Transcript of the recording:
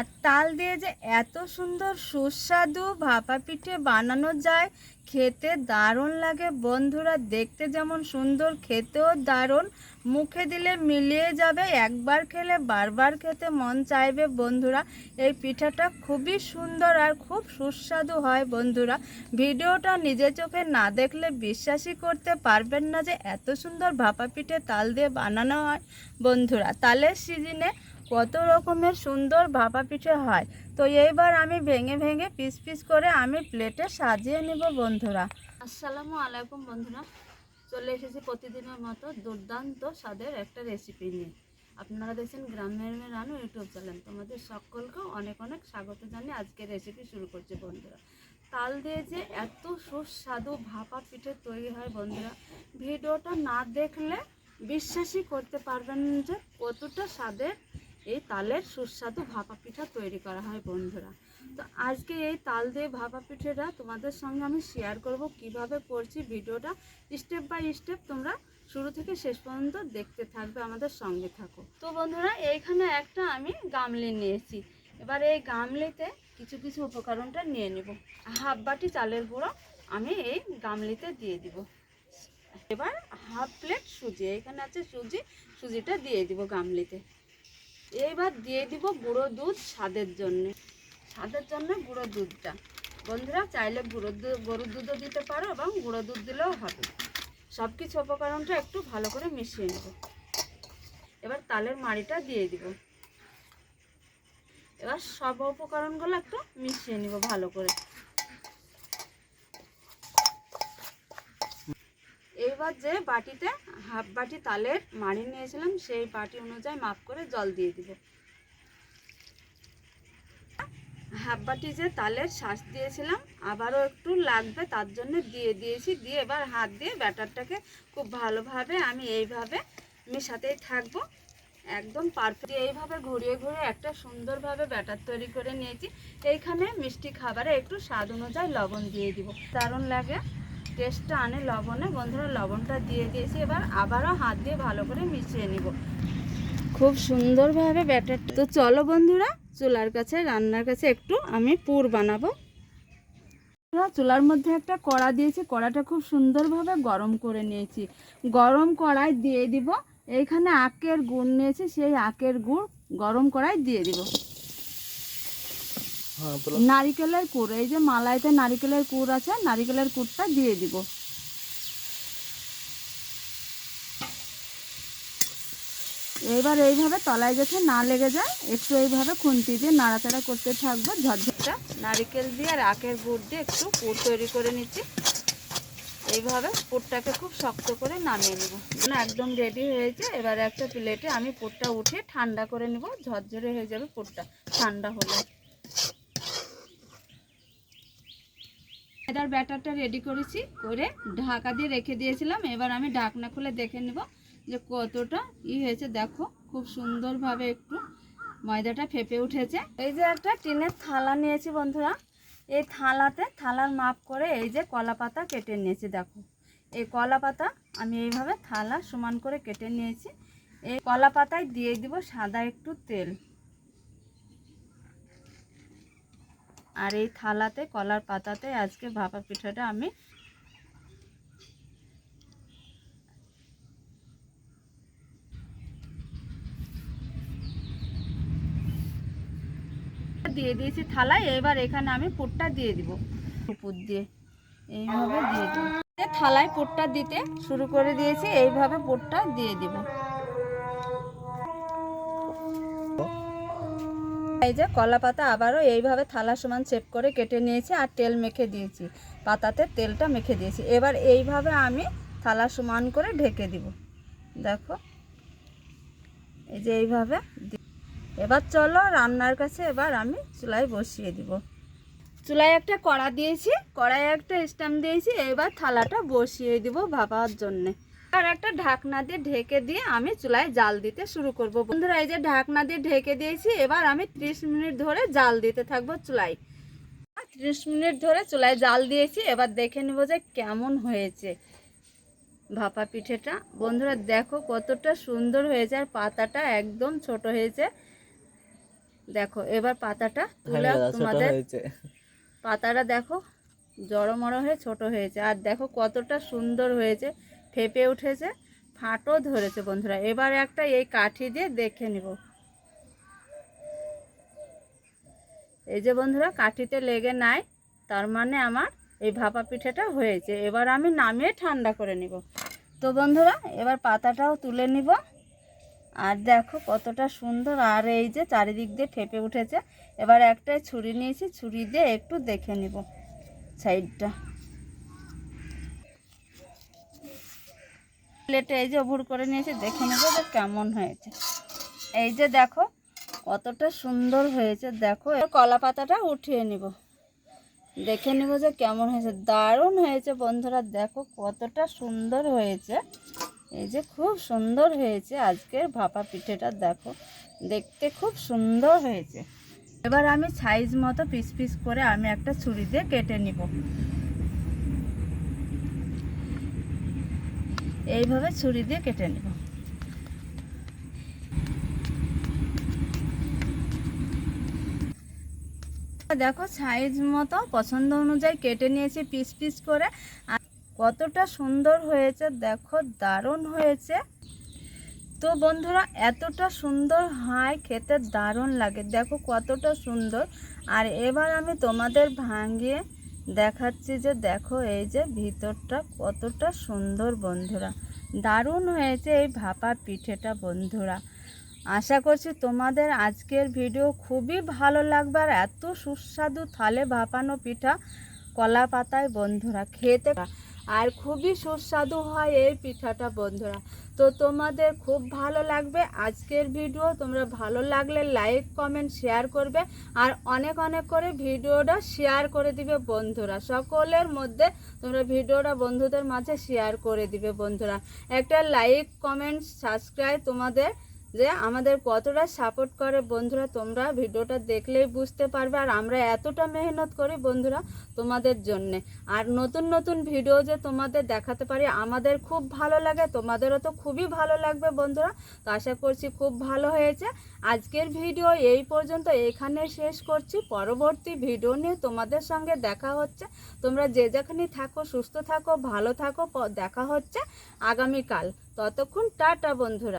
আর তাল দিয়ে যে এত সুন্দর সুস্বাদু ভাপা পিঠে বানানো যায়, খেতে দারুণ লাগে। বন্ধুরা, দেখতে যেমন সুন্দর, খেতেও দারুণ। মুখে দিলে মিলিয়ে যাবে, একবার খেলে বারবার খেতে মন চাইবে বন্ধুরা। এই পিঠাটা খুবই সুন্দর আর খুব সুস্বাদু হয় বন্ধুরা। ভিডিওটা নিজে চোখে না দেখলে বিশ্বাসই করতে পারবেন না যে এত সুন্দর ভাপা পিঠে তাল দিয়ে বানানো হয়। বন্ধুরা, তালের সিজনে কত রকমের সুন্দর ভাপা পিঠে হয়। তো এইবার আমি ভেঙে ভেঙে পিস পিস করে আমি প্লেটে সাজিয়ে নিব বন্ধুরা। আসসালামু আলাইকুম বন্ধুরা। চলে এসেছি প্রতিদিনের মতো দুর্দান্ত স্বাদের একটা রেসিপি নিয়ে। আপনারা দেখছেন গ্রামের মেয়ে রানু ইউটিউব চ্যানেল। তোমাদের সকলকেও অনেক অনেক স্বাগত জানিয়ে আজকে রেসিপি শুরু করছে বন্ধুরা। তাল দিয়ে যে এত সুস্বাদু ভাপা পিঠে তৈরি হয় বন্ধুরা, ভিডিওটা না দেখলে বিশ্বাসই করতে পারবেন যে কতটা স্বাদের এই তালের সুস্বাদু ভাপা পিঠা তৈরি করা হয় বন্ধুরা। তো আজকে এই তাল দিয়ে ভাপা পিঠেটা তোমাদের সঙ্গে আমি শেয়ার করব কীভাবে করছি ভিডিওটা। স্টেপ বাই স্টেপ তোমরা শুরু থেকে শেষ পর্যন্ত দেখতে থাকবে, আমাদের সঙ্গে থাকো। তো বন্ধুরা, এইখানে একটা আমি গামলি নিয়েছি। এবার এই গামলিতে কিছু কিছু উপকরণটা নিয়ে নেব। হাফ বাটি চালের গুঁড়ো আমি এই গামলিতে দিয়ে দিব। এবার হাফ প্লেট সুজি, এখানে আছে সুজি, সুজিটা দিয়ে দিব গামলিতে। এইবার দিয়ে দিব গুঁড়ো দুধ স্বাদের জন্য। স্বাদের জন্য গুঁড়ো দুধটা। বন্ধুরা, চাইলে গুঁড়ো দুধ গরুর দুধও দিতে পারো এবং গুঁড়ো দুধ দিলেও হবে। সব কিছু উপকরণটা একটু ভালো করে মিশিয়ে নেব। এবার তালের মাড়িটা দিয়ে দিব। এবার সব উপকরণগুলো একটু মিশিয়ে নিব ভালো করে। এইবার যে বাটিতে হাফ বাটি তালের মাড়ি নিয়েছিলাম, সেই বাটি অনুযায়ী মাপ করে জল দিয়ে দিব। হাফ বাটি যে তালের শ্বাস দিয়েছিলাম, আবারও একটু লাগবে, তার জন্য দিয়ে দিয়েছি। দিয়ে এবার হাত দিয়ে ব্যাটারটাকে খুব ভালোভাবে আমি এইভাবে মেশাতেই থাকব। একদম পারফেক্ট এইভাবে ঘুরিয়ে ঘুরিয়ে একটা সুন্দরভাবে ব্যাটার তৈরি করে নিয়েছি। এইখানে মিষ্টি খাবারে একটু স্বাদ অনুযায়ী লবণ দিয়ে দিব। দারুণ লাগে। টেস্টটা আনে লবণে, বন্ধুরা লবণটা দিয়ে দিয়েছি, এবার আবারও হাত দিয়ে ভালো করে মিশিয়ে নিব। খুব সুন্দরভাবে ব্যাটার তো চলো বন্ধুরা, চুলার কাছে, রান্নার কাছে একটু আমি পুর বানাবো। চুলার মধ্যে একটা কড়া দিয়েছি, কড়াটা খুব সুন্দরভাবে গরম করে নিয়েছি। গরম কড়াই দিয়ে দিব এইখানে আখের গুড় নিয়েছি, সেই আখের গুড় গরম কড়াই দিয়ে দিব। নারিকেলের কুড়, এই যে মালাইতে নারিকেলের কুড় আছে, নারিকেলের কুড়টা দিয়ে দিব। এবার এইভাবে তলায় যাতে না লেগে যায়, একটু এইভাবে খুন্তি দিয়ে নাড়াচাড়া করতে থাকব, ঝরঝরটা নারিকেল দিয়ে আর আখের গুড় দিয়ে একটু পুর তৈরি করে নিচ্ছি। এইভাবে পুরটাকে খুব শক্ত করে নামিয়ে নেব। একদম রেডি হয়েছে, এবার একটা প্লেটে আমি পুরটা উঠিয়ে ঠান্ডা করে নেব, ঝরঝরে হয়ে যাবে পুরটা ঠান্ডা হলে। এটার ব্যাটারটা রেডি করেছি, করে ঢাকা দিয়ে রেখে দিয়েছিলাম। এবার আমি ঢাকনা খুলে দেখে নেব যে কতটা ই হয়েছে। দেখো, খুব সুন্দরভাবে একটু ময়দাটা ফেপে উঠেছে। এই যে একটা টিনের থালা নিয়েছি বন্ধুরা। এই থালাতে থালার মাপ করে এই যে কলা পাতা কেটে নিয়েছি, দেখো। এই কলা পাতা আমি এইভাবে থালা সমান করে কেটে নিয়েছি। এই কলা পাতায় দিয়ে দিব সাদা একটু তেল। আর এই থালাতে, কলার পাতাতে আজকে ভাপা পিঠাটা আমি দিয়ে দিয়েছি থালায়। এবার এখানে আমি পুরটা দিয়ে দিব। উপর দিয়ে এইভাবে দিয়ে দিব। থালায় পুরটা দিতে শুরু করে দিয়েছি। এইভাবে পুরটা দিয়ে দিব। এই যে কলা পাতা আবারও এইভাবে থালা সমান চেপ করে কেটে নিয়েছি আর তেল মেখে দিয়েছি। পাতাতে তেলটা মেখে দিয়েছি। এবার এইভাবে আমি থালা সমান করে ঢেকে দিব। দেখো। এই যে এইভাবে এবার চলো রান্নার কাছে এবার আমি চুলায় বসিয়ে দিব। চুলায় একটা কড়া দিয়েছি। কড়াই একটা স্ট্যাম্প দিয়েছি। এবার থালাটা বসিয়ে দিব ভাপার জন্যে। আর একটা ঢাকনা দিয়ে ঢেকে দিয়ে আমি চুলায় জাল দিতে শুরু করব। বন্ধুরা এই যে ঢাকনা দিয়ে ঢেকে দিয়েছি এবার আমি 30 মিনিট ধরে জাল দিতে থাকব চুলায়। ত্রিশ মিনিট ধরে চুলায় জাল দিয়েছি এবার দেখে নেব যে কেমন হয়েছে ভাপা পিঠেটা। বন্ধুরা দেখো কতটা সুন্দর হয়েছে আর পাতাটা একদম ছোট হয়েছে। দেখো এবার পাতাটা তুলে হ্যাঁ, তোমাদের পাতাটা দেখো জড়ো মড়ো হয়ে ছোট হয়েছে। আর দেখো কতটা সুন্দর হয়েছে ফেপে উঠেছে, ফাটও ধরেছে বন্ধুরা। এবার একটা এই কাঠি দিয়ে দেখে নিব। এই যে বন্ধুরা, কাঠিতে লেগে নাই, তার মানে আমার এই ভাপা পিঠেটা হয়েছে। এবার আমি নামিয়ে ঠান্ডা করে নিব। তো বন্ধুরা, এবার পাতাটাও তুলে নিব। আর দেখো কতটা সুন্দর, আর এই যে চারিদিক দিয়ে ফেপে উঠেছে। এবার একটা ছুরি নিয়েছি, ছুরি দিয়ে একটু দেখে নিব সাইডটা। প্লেটে এই যে ভুর করে নিয়েছি, দেখে নেব যে কেমন হয়েছে। এই যে দেখো, কতটা সুন্দর হয়েছে, দেখো। কলা পাতাটা উঠিয়ে নিব। দেখে নিব যে কেমন হয়েছে। দারুণ হয়েছে বন্ধুরা, দেখো কতটা সুন্দর হয়েছে। এই যে খুব সুন্দর হয়েছে, আজকের ভাপা পিঠেটা দেখো, দেখতে খুব সুন্দর হয়েছে। এবার আমি সাইজ মতো পিস পিস করে আমি একটা ছুরি দিয়ে কেটে নিব। এইভাবে ছুরি দিয়ে কেটে নেব। দেখো সাইজ মতো, পছন্দ অনুযায়ী কেটে নিয়েছি পিস পিস করে। আর কতটা সুন্দর হয়েছে, দেখো দারুণ হয়েছে। তো বন্ধুরা, এতটা সুন্দর হয়, খেতে দারুণ লাগে। দেখো কতটা সুন্দর। আর এবার আমি তোমাদের ভাঙিয়ে দেখাচ্ছি যে দেখো এই যে ভিতরটা কতটা সুন্দর, বন্ধুরা। দারুণ হয়েছে এই ভাপা পিঠেটা, বন্ধুরা। আশা করছি তোমাদের আজকের ভিডিও খুবই ভালো লাগবে আর এত সুস্বাদু থালে ভাপানো পিঠা কলা পাতায় বন্ধুরা, খেতে আর খুবই সুস্বাদু হয় এই পিঠাটা, বন্ধুরা। তো তোমাদের খুব ভালো লাগবে আজকের ভিডিও। তোমরা ভালো লাগলে লাইক, কমেন্ট, শেয়ার করবে আর অনেক অনেক করে ভিডিওটা শেয়ার করে দিবে বন্ধুরা। সকলের মধ্যে তোমরা ভিডিওটা বন্ধুদের মাঝে শেয়ার করে দিবে বন্ধুরা। একটা লাইক, কমেন্ট, সাবস্ক্রাইব তোমাদের যে আমাদের কতটা সাপোর্ট করে বন্ধুরা, তোমরা ভিডিওটা দেখলেই বুঝতে পারবে। আর আমরা এতটা মেহনত করি বন্ধুরা তোমাদের জন্যে। আর নতুন নতুন ভিডিও যে তোমাদের দেখাতে পারি, আমাদের খুব ভালো লাগে, তোমাদেরও তো খুবই ভালো লাগবে বন্ধুরা। তো আশা করছি খুব ভালো হয়েছে। আজকের ভিডিও এই পর্যন্ত এখানে শেষ করছি। পরবর্তী ভিডিও নিয়ে তোমাদের সঙ্গে দেখা হচ্ছে। তোমরা যে যেখানে থাকো, সুস্থ থাকো, ভালো থাকো দেখা হচ্ছে আগামীকাল। ততক্ষণ টাটা বন্ধুরা।